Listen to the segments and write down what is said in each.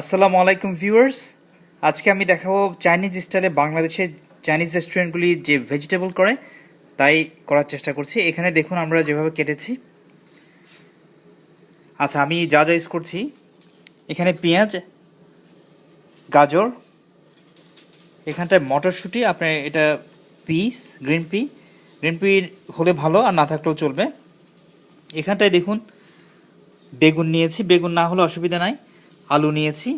আসসালামু আলাইকুম ভিউয়ার্স। আজকে আমি দেখাবো চাইনিজ স্টাইলে বাংলাদেশের চাইনিজ রেস্টুরেন্টগুলি যে ভেজিটেবল করে, তাই করার চেষ্টা করছি। এখানে দেখুন আমরা যেভাবে কেটেছি। আচ্ছা আমি যা যা ইউজ করছি, এখানে পেঁয়াজ, গাজর, এখানটায় মটরশুঁটি, আপনার এটা peas, green pea. Green pea হলে ভালো, আর না থাকলেও চলবে। এখানটায় দেখুন, বেগুন নিয়েছি। বেগুন না হলে অসুবিধা নাই। আলু নিয়েছি,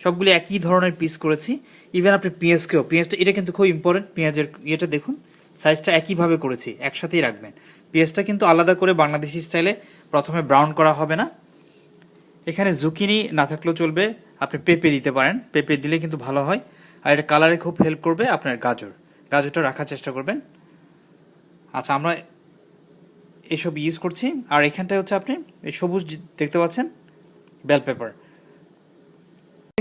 সবগুলি একই ধরনের পিস করেছি। ইভেন আপনি পেঁয়াজকেও, পেঁয়াজটা, এটা কিন্তু খুব ইম্পর্টেন্ট পেঁয়াজের ইয়েটা দেখুন সাইজটা একইভাবে করেছি, একসাথেই রাখবেন। পেঁয়াজটা কিন্তু আলাদা করে বাংলাদেশি স্টাইলে প্রথমে ব্রাউন করা হবে না। এখানে জুকিনি না থাকলেও চলবে, আপনি পেঁপে দিতে পারেন, পেঁপে দিলে কিন্তু ভালো হয়। আর এটা কালারে খুব হেল্প করবে আপনার গাজর। গাজরটা রাখার চেষ্টা করবেন। আচ্ছা আমরা এসব ইউজ করছি। আর এখানটায় হচ্ছে আপনি, এই সবুজ দেখতে পাচ্ছেন বেল পেপার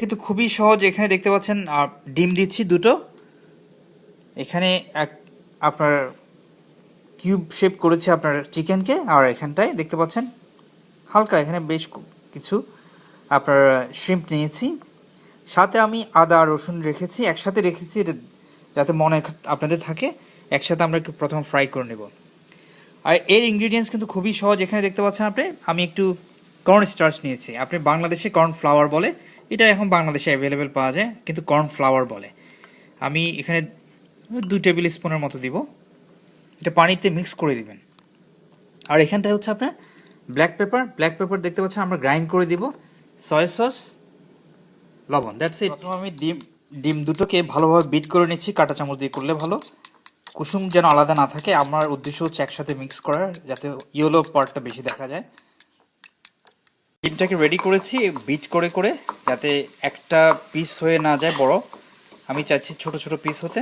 কিন্তু খুবই সহজ। এখানে দেখতে পাচ্ছেন ডিম দিচ্ছি দুটো। এখানে এক, আপনার কিউব শেপ করেছে আপনার চিকেনকে, আর এখানটায় দেখতে পাচ্ছেন, হালকা এখানে বেশ কিছু আপনার শ্রিম্প নিয়েছি। সাথে আমি আদা, রসুন রেখেছি, একসাথে রেখেছি, এটা যাতে মনে আপনাদের থাকে, একসাথে আমরা একটু প্রথম ফ্রাই করে নেব। আর এর ইনগ্রিডিয়েন্টস কিন্তু খুবই সহজ। এখানে দেখতে পাচ্ছেন আপনি, আমি একটু কর্ন স্টার্চ নিয়েছি। আপনি বাংলাদেশে কর্ন ফ্লাওয়ার বলে, এটা এখন বাংলাদেশে অ্যাভেলেবেল পাওয়া যায়, কিন্তু কর্ন ফ্লাওয়ার বলে। আমি এখানে দুই টেবিল স্পুনের মতো দিব। এটা পানিতে মিক্স করে দিবেন। আর এখানটায় হচ্ছে আপনার ব্ল্যাক পেপার ব্ল্যাক পেপার দেখতে পাচ্ছেন, আমরা গ্রাইন্ড করে দিব। সয়া সস লবণ দ্যাটস ইট আমি ডিম ডিম দুটোকে ভালোভাবে বিট করে নিচ্ছি, কাঁটা চামচ দিয়ে করলে ভালো। কুসুম যেন আলাদা না থাকে, আমার উদ্দেশ্য হচ্ছে একসাথে মিক্স করার, যাতে ইয়েলো পার্টটা বেশি দেখা যায়। ডিমটাকে রেডি করেছি বিট করে করে, যাতে একটা পিস হয়ে না যায় বড়। আমি চাচ্ছি ছোট ছোট পিস হতে।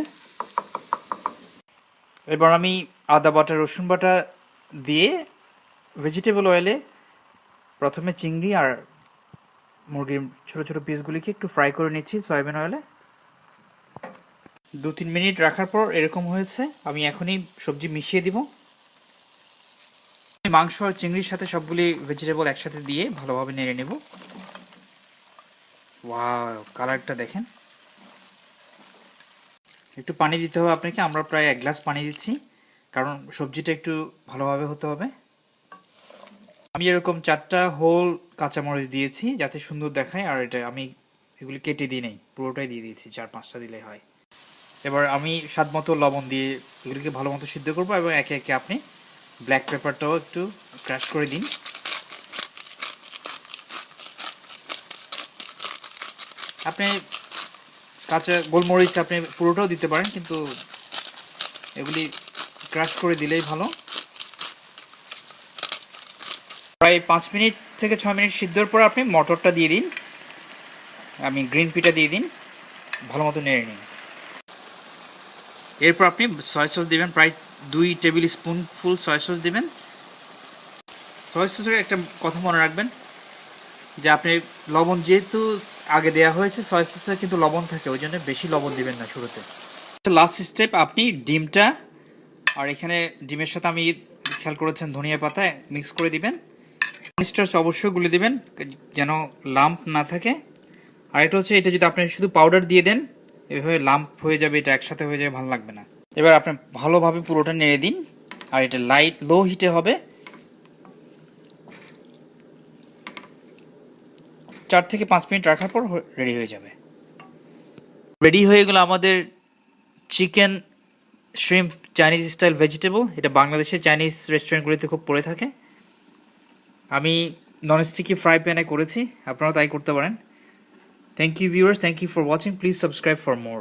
এবার আমি আদা বাটা, রসুন বাটা দিয়ে ভেজিটেবল অয়েলে প্রথমে চিংড়ি আর মুরগির ছোট ছোট পিসগুলিকে একটু ফ্রাই করে নিচ্ছি সয়াবিন অয়েলে দু তিন মিনিট রাখার পর এরকম হয়েছে। আমি এখনই সবজি মিশিয়ে দিব। মাংস আর চিংড়ির সাথে সবগুলি ভেজিটেবল একসাথে দিয়ে ভালোভাবে নেড়ে নেব। ওয়াও কালারটা দেখেন। একটু পানি দিতে হবে আপনাকে, আমরা প্রায় এক গ্লাস পানি দিচ্ছি, কারণ সবজিটা একটু ভালোভাবে হতে হবে। আমি এরকম চারটা হোল কাঁচামরিচ দিয়েছি, যাতে সুন্দর দেখায়, আর এটা আমি এগুলি কেটে দিই নেই, পুরোটাই দিয়ে দিয়েছি, চার পাঁচটা দিলে হয়। এবার আমি স্বাদ মতো লবণ দিয়ে এগুলিকে ভালো মতো সিদ্ধ করব এবং একে একে আপনি ব্ল্যাক পেপারটাও একটু ক্রাশ করে দিন। আপনি কাঁচা গোলমরিচ আপনি পুরোটাও দিতে পারেন, কিন্তু এগুলি ক্রাশ করে দিলেই ভালো। প্রায় পাঁচ মিনিট থেকে ছয় মিনিট সিদ্ধর পর আপনি মটরটা দিয়ে দিন। আমি গ্রিন পিটা দিয়ে দিন ভালো মতো নেড়ে নিন। এরপর আপনি সয়া সস দেবেন, প্রায় দুই tablespoon full soya sauce দেবেন। সয়া সসের একটা কথা মনে রাখবেন যে আপনি লবণ যেহেতু আগে দেওয়া হয়েছে, সয়া সসে কিন্তু লবণ থাকে, ওই জন্য বেশি লবণ দিবেন না শুরুতে। লাস্ট স্টেপ আপনি ডিমটা, আর এখানে ডিমের সাথে আমি খেয়াল করেছেন ধনিয়া পাতা মিক্স করে দিবেন। স্টার্চ অবশ্যই গুলে দিবেন, যেন লাম্প না থাকে। আর এটা হচ্ছে, এটা যদি আপনি শুধু পাউডার দিয়ে দেন, এভাবে লাম্প হয়ে যাবে, এটা একসাথে হয়ে যাবে, ভালো লাগবে না। এবার আপনি ভালোভাবে পুরোটা নেড়ে দিন, আর এটা লাইট লো হিটে হবে। চার থেকে পাঁচ মিনিট রাখার পর রেডি হয়ে যাবে। রেডি হয়ে গেল আমাদের chicken shrimp Chinese style vegetable এটা বাংলাদেশের চাইনিজ রেস্টুরেন্টগুলিতে খুব পড়ে থাকে। আমি ননস্টিকি ফ্রাই প্যানে করেছি, আপনারাও তাই করতে পারেন। Thank you viewers thank you for watching please subscribe for more